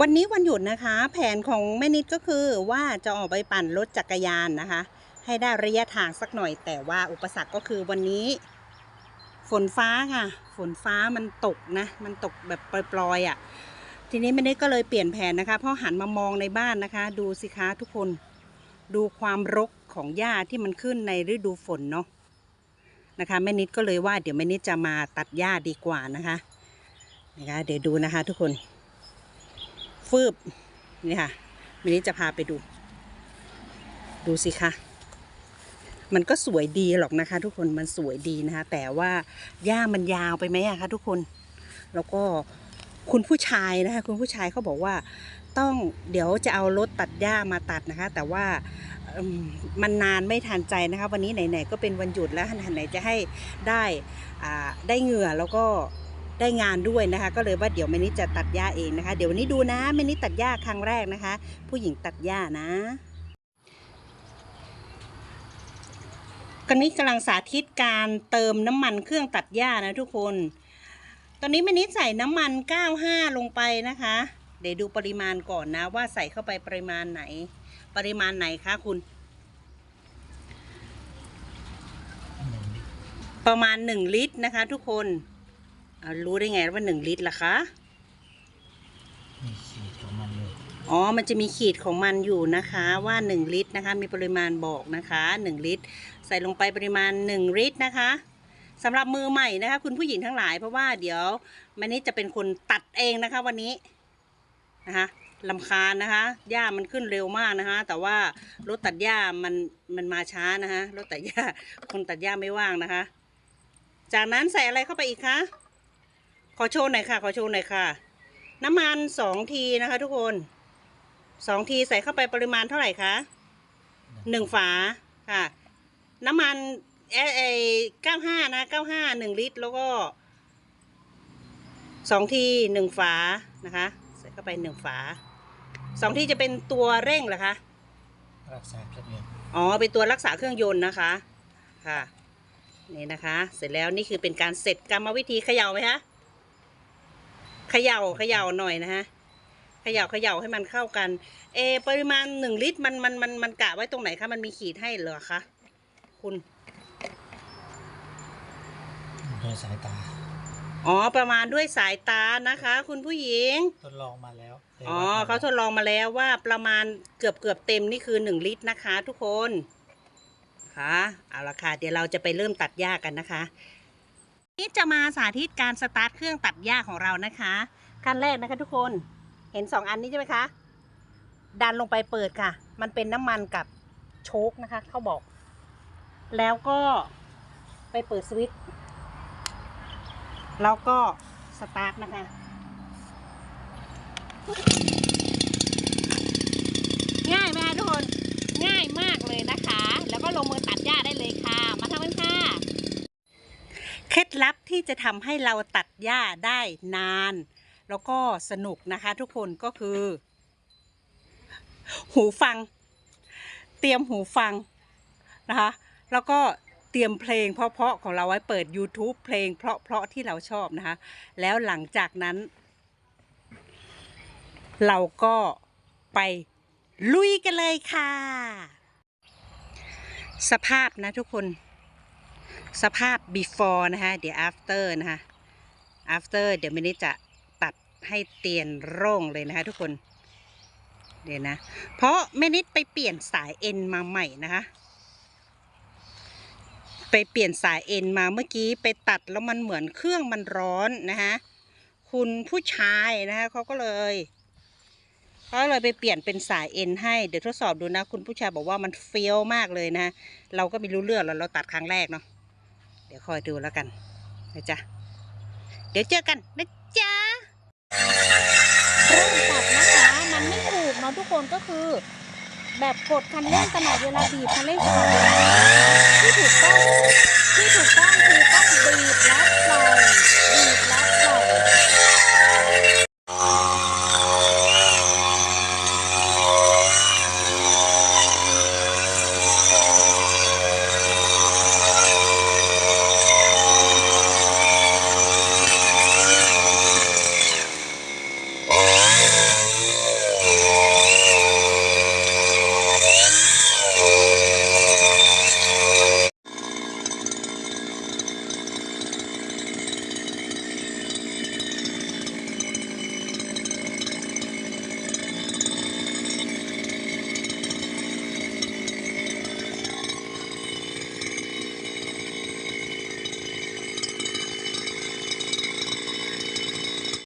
วันนี้วันหยุดนะคะ แผนของแม่นิดก็คือว่าจะออกไปปั่นรถจักรยานนะคะ ให้ได้ระยะทางสักหน่อย แต่ว่าอุปสรรคก็คือวันนี้ ฝนฟ้าค่ะ ฝนฟ้ามันตกนะ มันตกแบบปลอยๆอะ่ะ ทีนี้แม่นิดก็เลยเปลี่ยนแผนนะคะเพราะหันมามองในบ้านนะคะ ดูสิคะทุกคนดูความรกของหญ้าที่มันขึ้นในฤดูฝนเนาะนะคะแม่นิดก็เลยว่าเดี๋ยวแม่นิดจะมาตัดหญ้าดีกว่านะคะนะคะ เดี๋ยวดูนะคะทุกคน ฟืบนี่ค่ะวันนี้จะพาไปดู ดูสิคะมันก็สวยดีหรอกนะคะ ทุกคนมันสวยดีนะคะ แต่ว่าหญ้ามันยาวไปไหมอะคะทุกคน แล้วก็คุณผู้ชายนะคะ คุณผู้ชายเขาบอกว่าต้องเดี๋ยวจะเอารถตัดหญ้ามาตัดนะคะ แต่ว่ามันนานไม่ทันใจนะคะ วันนี้ไหนๆก็เป็นวันหยุดแล้วไหนๆจะให้ได้ได้เหงื่อแล้วก็ ได้งานด้วยนะคะ ก็เลยว่าเดี๋ยวแม่นิจะตัดหญ้าเองนะคะ เดี๋ยววันนี้ดูนะแม่นิตัดหญ้าครั้งแรกนะคะ ผู้หญิงตัดหญ้านะกันนี้กำลังสาธิตการเติมน้ำมันเครื่องตัดหญ้านะทุกคน ตอนนี้แม่นิใส่น้ำมัน 95 ลงไปนะคะ เดี๋ยวดูปริมาณก่อนนะว่าใส่เข้าไปปริมาณไหน ปริมาณไหนคะคุณประมาณ 1 ลิตรนะคะทุกคน รู้ได้ไงว่า1ลิตรล่ะคะมีขีดของมันเลยอ๋อ มันจะมีขีดของมันอยู่นะคะ ว่า 1 ลิตรนะคะ มีปริมาณบอกนะคะ 1 ลิตร ใส่ลงไปปริมาณ 1 ลิตรนะคะสำหรับมือใหม่นะคะ คุณผู้หญิงทั้งหลายเพราะว่าเดี๋ยวมันนี้จะเป็นคนตัดเองนะคะ วันนี้นะคะลำคาญนะคะหญ้ามันขึ้นเร็วมากนะคะ แต่ว่ารถตัดหญ้ามันมันมาช้านะคะรถตัดหญ้าคนตัดหญ้าไม่ว่างนะคะ จากนั้นใส่อะไรเข้าไปอีกคะ ขอโชว์หน่อยค่ะ ขอโชว์หน่อยค่ะ น้ำมันสองทีนะคะทุกคนสองทีใส่เข้าไปปริมาณเท่าไหร่คะหนึ่งฝาค่ะ น้ำมันเอเอเก้าห้านะเก้าห้าหนึ่งลิตร แล้วก็สองทีหนึ่งฝานะคะ ใส่เข้าไปหนึ่งฝาสองทีจะเป็นตัวเร่งเหรอคะรักษาเครื่องยนต์อ๋อเป็นตัวรักษาเครื่องยนต์นะคะค่ะนี่นะคะ เสร็จแล้วนี่คือเป็นการเสร็จกรรมวิธีเขย่าไหมคะเขย่าเขย่าหน่อยนะฮะเขย่าเขย่าให้มันเข้ากันเออปริมาณหนึ่งลิตรมันมันมันมันกะไว้ตรงไหนคะมันมีขีดให้เหรอคะคุณโดยสายตา อ๋อ ประมาณด้วยสายตานะคะ คุณผู้หญิง ทดลองมาแล้วคยอ๋อวัดมเขาทดลองมาแล้วว่าประมาณเกือบเกือบเต็มนี่คือหนึ่งลิตรนะคะ ทุกคน ค่ะ เอาละค่ะ เดี๋ยวเราจะไปเริ่มตัดหญ้ากันนะคะ นี่จะมาสาธิตการสตาร์ทเครื่องตัดหญ้าของเรานะคะ ขั้นแรกนะคะทุกคนเห็นสองอันนี้ใช่ไหมคะ ดันลงไปเปิดค่ะ มันเป็นน้ำมันกับโชคนะคะ เขาบอก แล้วก็ไปเปิดสวิตช์แล้วก็สตาร์ทนะคะ ง่ายไหมคะทุกคน ง่ายมากเลยนะคะ แล้วก็ลงมือตัดหญ้าได้เลยค่ะ มาทำกันค่ะ เค ล็ดลับที่จะทำให้เราตัดหญ้าได้นาน แล้วก็สนุกนะคะทุกคนก็คือ หูฟัง เตรียมหูฟังนะคะ แล้วก็เตรียมเพลงเพราะๆของเราไว้เปิด YouTube เพลงเพราะๆที่เราชอบนะคะ แล้วหลังจากนั้น เราก็ไปลุยกันเลยค่ะ สภาพนะทุกคน สภาพ before นะคะเดี๋ยว after นะคะ after เดี๋ยวมินิจะตัดให้เตียนโร่งเลยนะคะทุกคน เดี๋ยวนะ เพราะม่นิไปเปลี่ยนสายเอ็นมาใหม่นะคะ ไปเปลี่ยนสายเอ็นมาเมื่อกี้ไปตัดแล้วมันเหมือนเครื่องมันร้อนนะคะคุณผู้ชายนะคะเขาก็เลยเขาเลยไปเปลี่ยนเป็นสายเอ็นให้เดี๋ยวทดสอบดูนะ คุณผู้ชายบอกว่ามันเฟี้ยวมากเลยนะ เราก็ไม่รู้เรื่องแล้วเราตัดครั้งแรกเนาะ ดี๋ยวคอยดูแล้วกันนะจ๊ะ เดี๋ยวเจอกันนะจ๊ะเริ่มตัดนะคะ มันไม่ถูกเนาะทุกคนก็คือ แบบกดคันเร่งตลอดเวลาบีบคันเร่งตลอดเวลาที่ถูกต้อง